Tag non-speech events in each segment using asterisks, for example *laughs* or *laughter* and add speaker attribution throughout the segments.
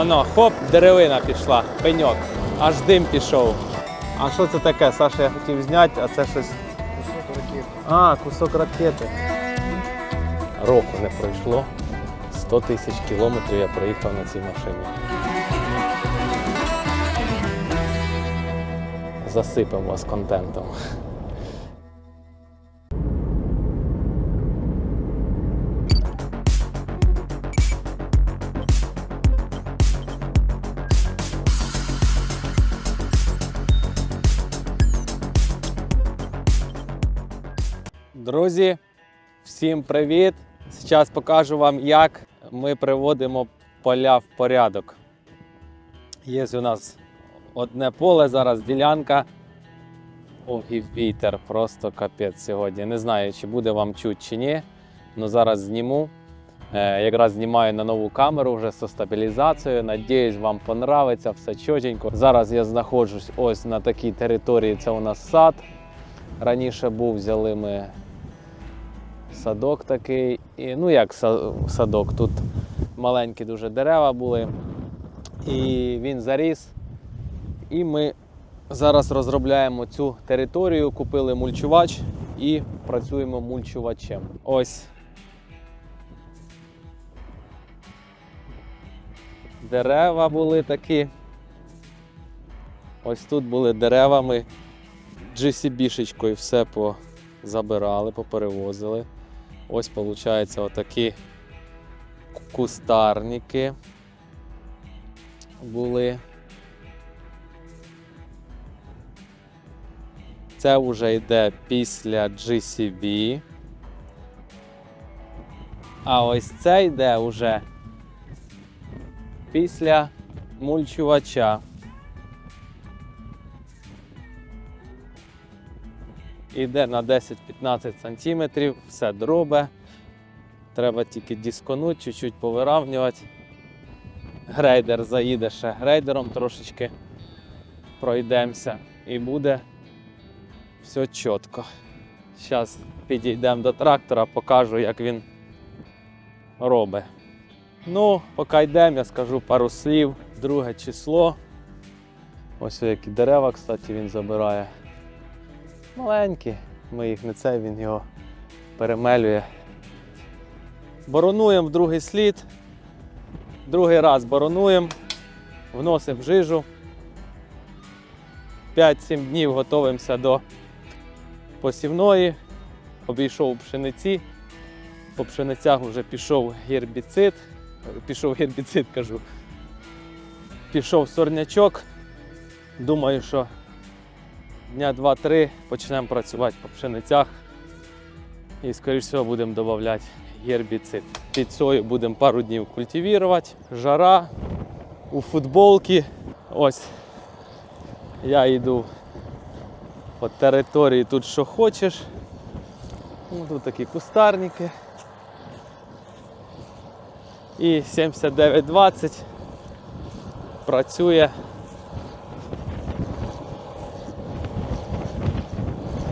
Speaker 1: Оно, хоп, деревина пішла, пеньок. Аж дим пішов. А що це таке? Саша, я хотів зняти, а це щось.
Speaker 2: Кусок ракети.
Speaker 1: А, кусок ракети. Року не пройшло. 100 тисяч кілометрів я проїхав на цій машині. Засипемо вас контентом. Друзі, всім привіт! Зараз покажу вам, як ми приводимо поля в порядок. Є у нас одне поле, зараз ділянка. Ох, і вітер, просто капець сьогодні. Не знаю, чи буде вам чуть чи ні. але зараз зніму. Е, якраз знімаю на нову камеру вже зі стабілізацією. Надіюсь, вам понравиться, все чотенько. Зараз я знаходжусь ось на такій території. Це у нас сад. Раніше був, взяли ми садок такий. І, ну як садок, тут маленькі дуже дерева були. І він заріс. І ми зараз розробляємо цю територію, купили мульчувач і працюємо мульчувачем. Ось. Дерева були такі. Ось тут були деревами. GCB-шечкою все позабирали, поперевозили. Ось, виходить, отакі кустарники були. Це вже йде після GCB. А ось це йде вже після мульчувача. Іде на 10-15 см, все дробе. Треба тільки дисконуть, чуть-чуть повиравнювати. Грейдер заїде ще грейдером трошечки пройдемося і буде все чітко. Зараз підійдемо до трактора, покажу, як він робить. Ну, поки йдемо, я скажу пару слів. Друге число. Ось які дерева, кстати, він забирає. Маленькі. Ми їх не цей, він його перемелює. Боронуємо в другий слід. Другий раз боронуємо, вносимо жижу. 5-7 днів готуємося до посівної. Обійшов пшениці. По пшеницях вже пішов гербіцид. Пішов гербіцид, кажу. Пішов сорнячок. Думаю, що дня 2-3 почнемо працювати по пшеницях. І, скоріш всього, будемо додавати гербіцид. Під сою будемо пару днів культивувати. Жара у футболці. Ось я йду по території тут що хочеш. Ну, тут такі кустарники. І 7920 працює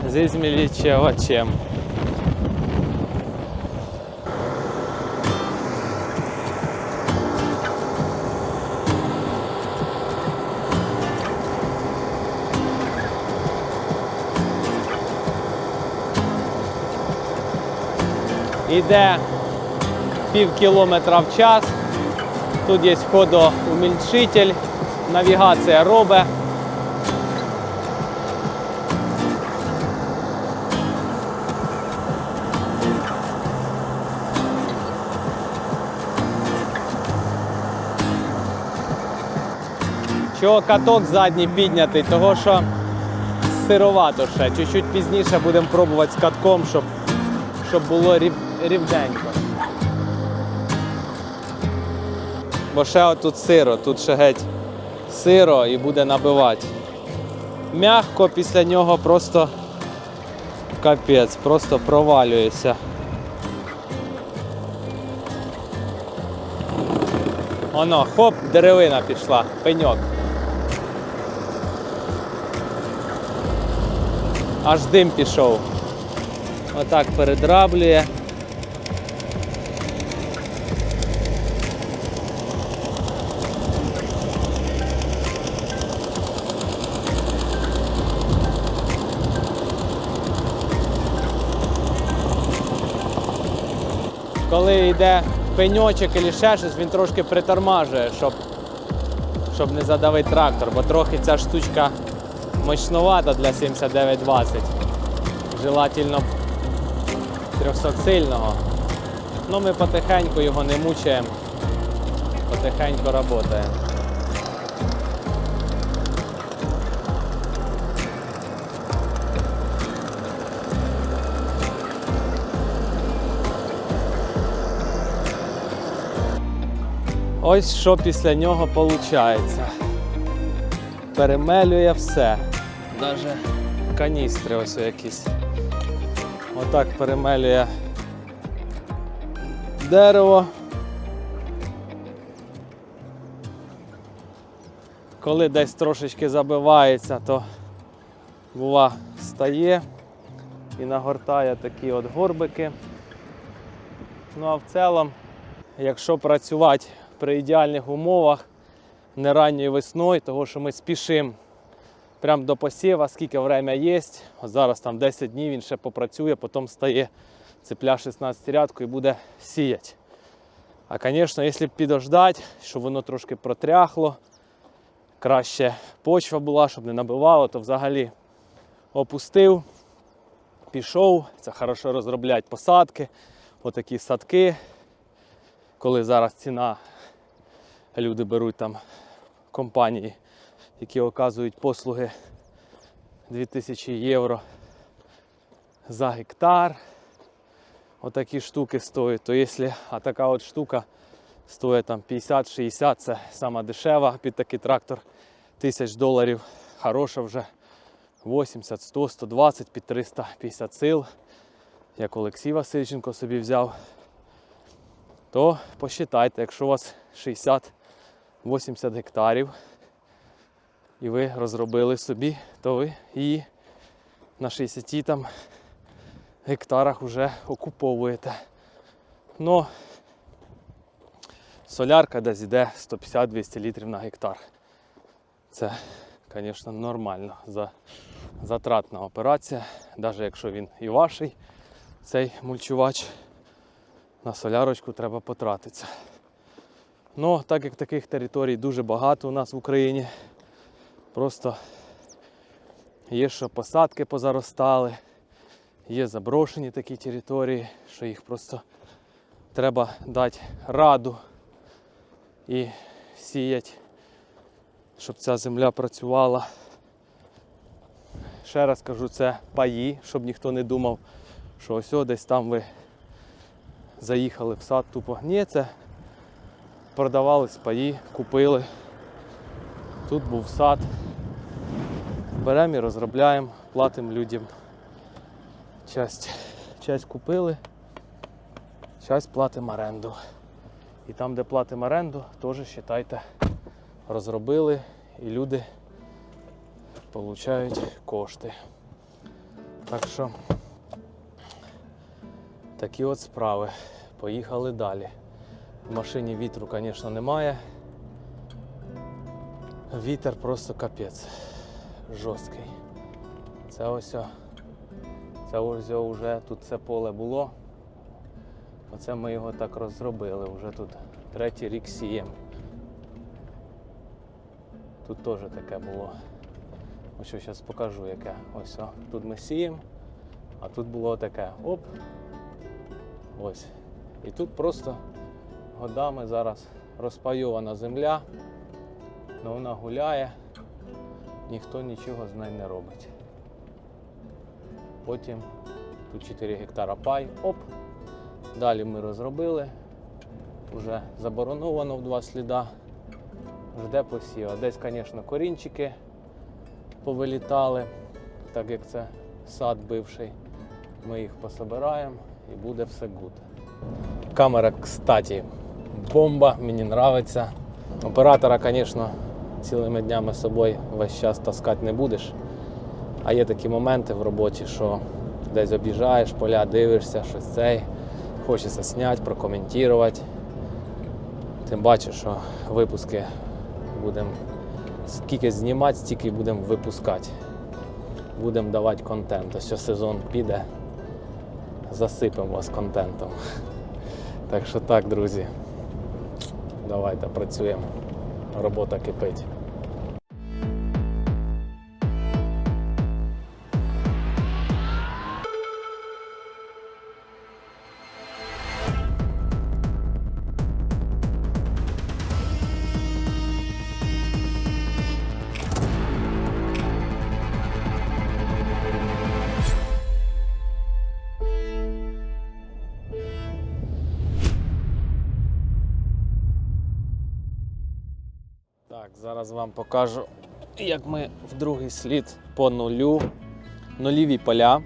Speaker 1: зі змілічувачем. Іде пів кілометра в час. Тут є входоумільшитель, навігація робить. Чого каток задній піднятий? Того що сировато ще. Чуть-чуть пізніше будемо пробувати з катком, щоб, щоб було рів, рівненько. Бо ще отут сиро, тут ще геть сиро і буде набивати. Мягко після нього просто капець, просто провалюється. Оно, хоп, деревина пішла, пеньок. аж дим пішов. Отак передраблює. Коли йде пеньочок і ще щось, він трошки притормажує, щоб щоб не задавити трактор, бо трохи ця штучка мощнувата для 7920. Желательно 300 сильного. Ну ми потихеньку його не мучаємо, потихеньку працюємо. Ось що після нього виходить. Перемелює все. Навіть каністри ось якісь. Отак перемелює дерево. Коли десь трошечки забивається, то бува стає і нагортає такі от горбики. Ну а в цілому, якщо працювати при ідеальних умовах, не ранньою весною, того що ми спішимо прямо до посіва, скільки время є. От зараз там 10 днів він ще попрацює, потім стає цепля 16 рядку і буде сіяти. А звісно, якщо підождати, щоб воно трошки протряхло, краще почва була, щоб не набивало, то взагалі опустив, пішов. Це хорошо розробляти посадки, отакі садки. Коли зараз ціна, люди беруть там компанії, які оказують послуги 2000 євро за гектар. Отакі штуки стоять. То якщо така от штука стоїть там 50-60, це сама дешева під такий трактор тисяч доларів. Хороша вже 80, 100, 120 під 350 сил. Як Олексій Васильченко собі взяв. То посчитайте, якщо у вас 60-80 гектарів і ви розробили собі, то ви її на 60 там гектарах вже окуповуєте. Ну, солярка десь йде 150-200 літрів на гектар. Це, звісно, нормально за затратна операція, навіть якщо він і ваший, цей мульчувач, на солярочку треба потратитися. Ну, так як таких територій дуже багато у нас в Україні, просто є, що посадки позаростали, є заброшені такі території, що їх просто треба дати раду і сіяти, щоб ця земля працювала. Ще раз кажу, це паї, щоб ніхто не думав, що ось о, десь там ви заїхали в сад тупо. Ні, це продавались паї, купили. Тут був сад. Беремо і розробляємо, платимо людям. Часть, часть купили, часть платимо оренду. І там, де платимо оренду, теж вважайте, розробили і люди получають кошти. Так що такі от справи. Поїхали далі. В машині вітру, звісно, немає. Вітер просто капець. Жорсткий. Це ось. Це ось вже тут це поле було. Оце ми його так розробили. Вже тут третій рік сіємо. Тут теж таке було. Ось що зараз покажу яке. Ось о. Тут ми сіємо, а тут було таке. Оп. Ось. І тут просто годами зараз розпайована земля, але вона гуляє, ніхто нічого з нею не робить. Потім тут 4 гектара пай, оп. Далі ми розробили, вже забороновано в два сліда, жде посів. А десь, звісно, корінчики повилітали, так як це сад бивший. Ми їх пособираємо і буде все гуд. Камера, кстати, бомба, мені подобається. Оператора, звісно, цілими днями з собою весь час таскати не будеш. А є такі моменти в роботі, що десь об'їжджаєш, поля дивишся, щось цей, хочеться зняти, прокоментувати. Тим бачиш, що випуски будемо скільки знімати, стільки будемо випускати. Будемо давати контент. Ось сезон піде, засипемо вас контентом. Так що так, друзі. Давайте працюємо. Робота кипить. Зараз вам покажу, як ми в другий слід по нулю, нульові поля,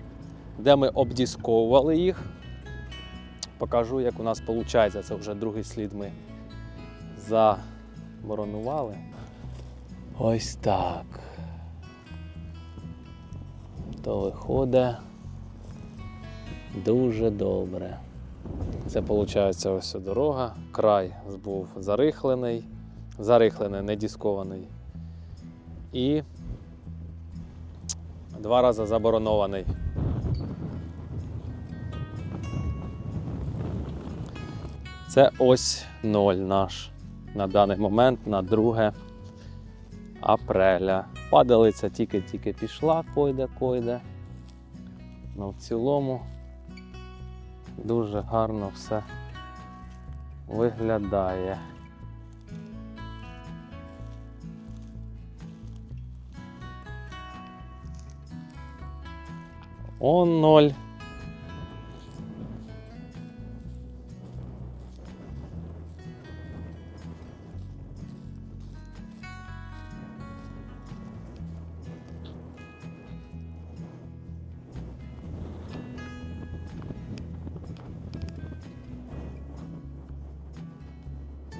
Speaker 1: де ми обдісковували їх. Покажу, як у нас виходить. Це вже другий слід ми заборонували. Ось так. То виходить дуже добре. Це виходить ось дорога, край був зарихлений зарихлений, не дискований. І два рази заборонований. Це ось ноль наш на даний момент на 2 апреля. Падалиця тільки-тільки пішла, койде, койде. Ну, в цілому дуже гарно все виглядає. Он ноль.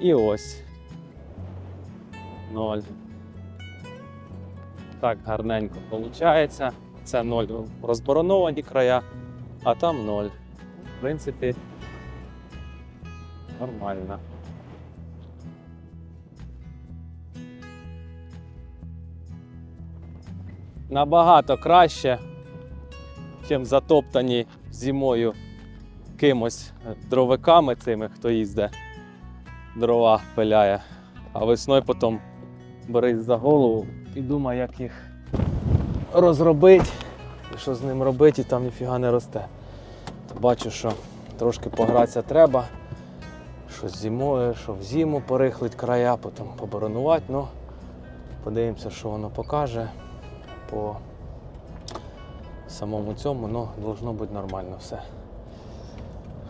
Speaker 1: І ось. Ноль. Так гарненько виходить. Це ноль розбороновані края, а там ноль. В принципі, нормально. Набагато краще, чим затоптані зимою кимось дровиками цими, хто їздить, дрова пиляє, а весною потім берись за голову і думай, як їх розробити, і що з ним робити, і там ніфіга не росте. То бачу, що трошки погратися треба. Що зимою, що в зиму порихлить края, потім поборонувати. Ну, подивимося, що воно покаже. По самому цьому, ну, должно бути нормально все.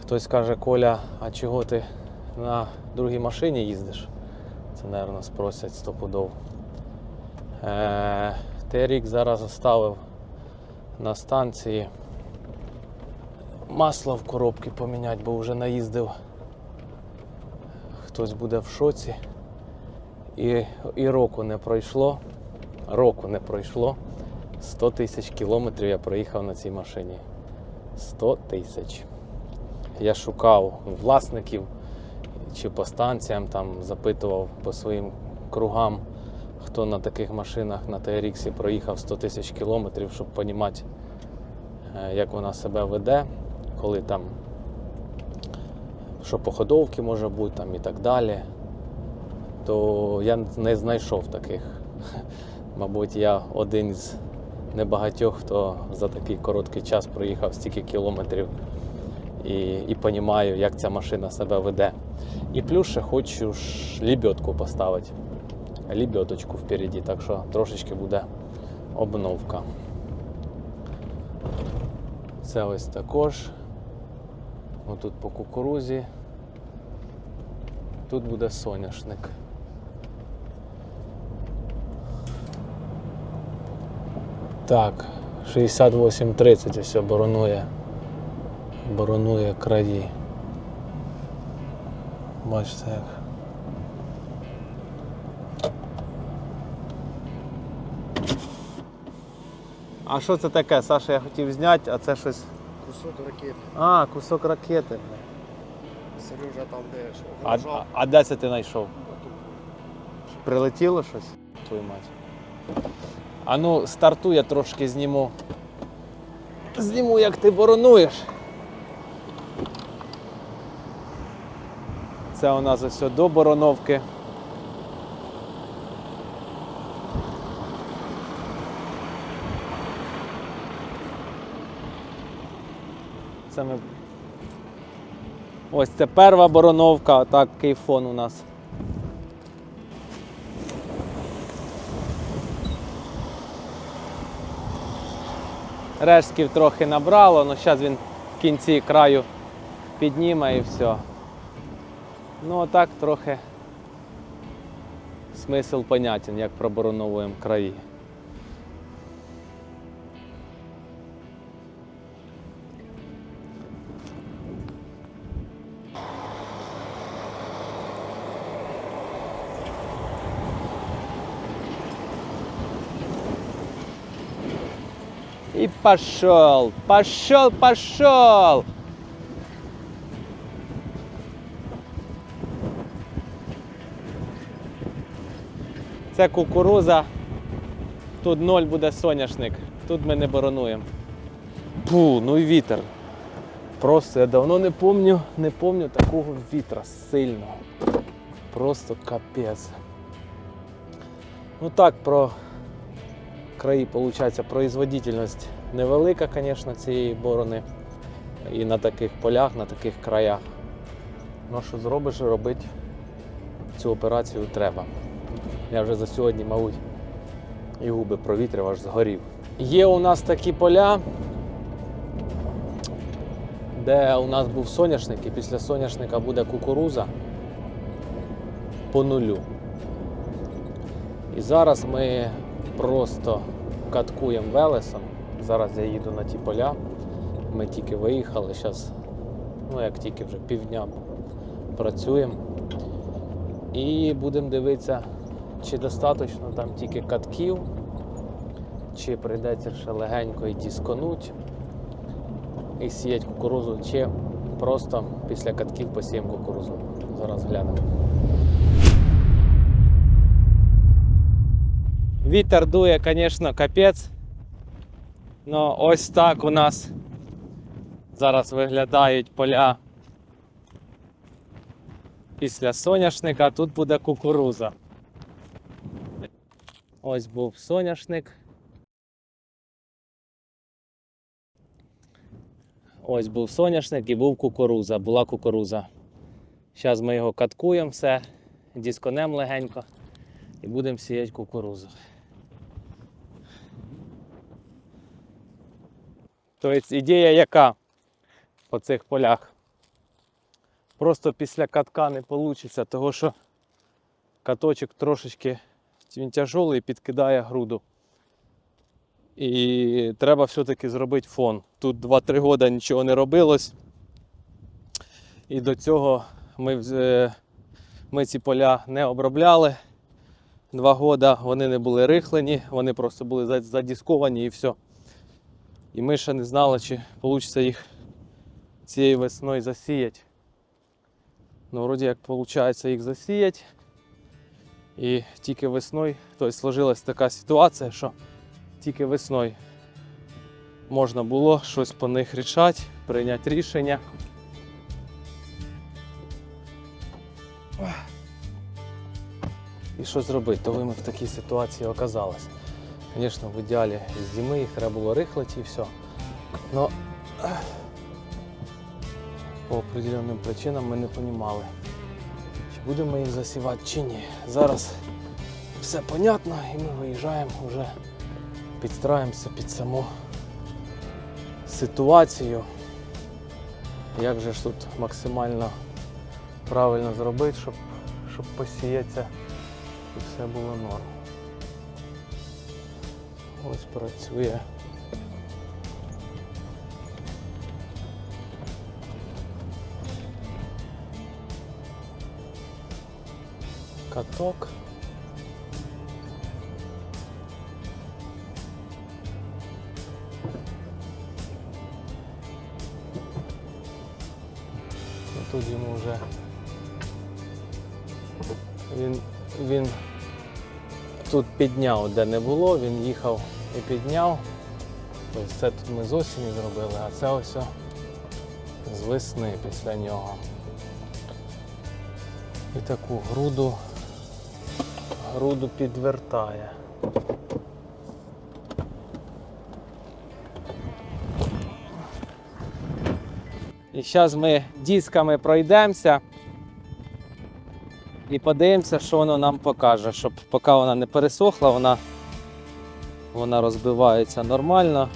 Speaker 1: Хтось каже, Коля, а чого ти на другій машині їздиш? Це, мабуть, спросять стопудов. Е, Терік зараз оставив на станції масло в коробці поміняти, бо вже наїздив. Хтось буде в шоці. І, і року не пройшло. Року не пройшло. 100 тисяч кілометрів я проїхав на цій машині. 100 тисяч. Я шукав власників чи по станціям, там запитував по своїм кругам хто на таких машинах на TRX проїхав 100 тисяч кілометрів, щоб розуміти, як вона себе веде, коли там що по ходовці може бути там і так далі, то я не знайшов таких. *laughs* Мабуть, я один з небагатьох, хто за такий короткий час проїхав стільки кілометрів і і розумію, як ця машина себе веде. І плюс ще хочу лебедку поставити лебедочку впереді, так що трошечки буде обновка. Це ось також. Отут по кукурузі. Тут буде соняшник. Так, 68-30 ось оборонує, боронує краї. Бачите як. А що це таке? Саша, я хотів зняти, а це щось.
Speaker 2: Кусок ракети.
Speaker 1: А, кусок ракети.
Speaker 2: Сережа там де
Speaker 1: А, а, а де це ти знайшов? Прилетіло щось? Твою мать. А ну, старту я трошки зніму. Зніму, як ти боронуєш. Це у нас ось до Бороновки. Це ми... Ось це перша Бороновка, так кейфон у нас. Рештків трохи набрало, але зараз він в кінці краю підніме і все. Ну а так трохи смисл понятен, як пробороновуємо краї. Пошел, пошел, пошел. Це кукуруза. Тут ноль буде соняшник. Тут ми не боронуємо. Пу, ну і вітер. Просто я давно не помню, не помню такого вітра сильного. Просто капець. Ну так, про краї, виходить, производительність невелика, звісно, цієї борони. І на таких полях, на таких краях. Ну що зробиш, робити цю операцію треба. Я вже за сьогодні, мабуть, і губи провітрив, аж згорів. Є у нас такі поля, де у нас був соняшник, і після соняшника буде кукуруза по нулю. І зараз ми просто каткуємо велесом. Зараз я їду на ті поля. Ми тільки виїхали, зараз, ну як тільки вже півдня працюємо. І будемо дивитися, чи достатньо там тільки катків, чи прийдеться ще легенько і дісконуть і сіять кукурузу, чи просто після катків посіємо кукурузу. Зараз глянемо. Вітер дує, звісно, капець. Ну, ось так у нас зараз виглядають поля після соняшника. Тут буде кукуруза. Ось був соняшник. Ось був соняшник і був кукуруза, була кукуруза. Зараз ми його каткуємо все, дисконем легенько і будемо сіяти кукурузу. Тобто ідея яка по цих полях? Просто після катка не вийде, того що каточок трошечки він тяжолий підкидає груду. І треба все-таки зробити фон. Тут 2-3 роки нічого не робилось. І до цього ми, е, ми ці поля не обробляли. Два роки вони не були рихлені, вони просто були задісковані і все. І ми ще не знали, чи вийде їх цією весною засіяти. Ну, вроді як виходить їх засіяти. І тільки весною, тобто сложилась така ситуація, що тільки весною можна було щось по них рішати, прийняти рішення. І що зробити? То ви ми в такій ситуації оказались. Звісно, в ідеалі з зими їх треба було рихлити і все. Но по определенним причинам ми не розуміли, чи будемо їх засівати чи ні. Зараз все понятно і ми виїжджаємо вже підстраємося під саму ситуацію. Як же ж тут максимально правильно зробити, щоб, щоб посіятися і все було норм. Ось працює. Каток. Ну, Тут йому вже він, він тут підняв, де не було, він їхав і підняв. Тобто це тут ми з осені зробили, а це ось з весни після нього. І таку груду, груду підвертає. І зараз ми дисками пройдемося і подивимося, що воно нам покаже, щоб поки вона не пересохла, вона, вона розбивається нормально.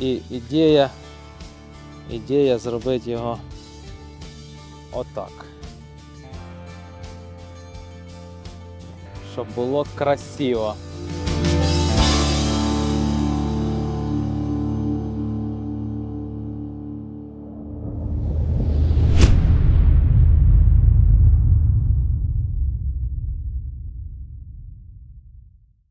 Speaker 1: І ідея, ідея зробити його отак. Щоб було красиво.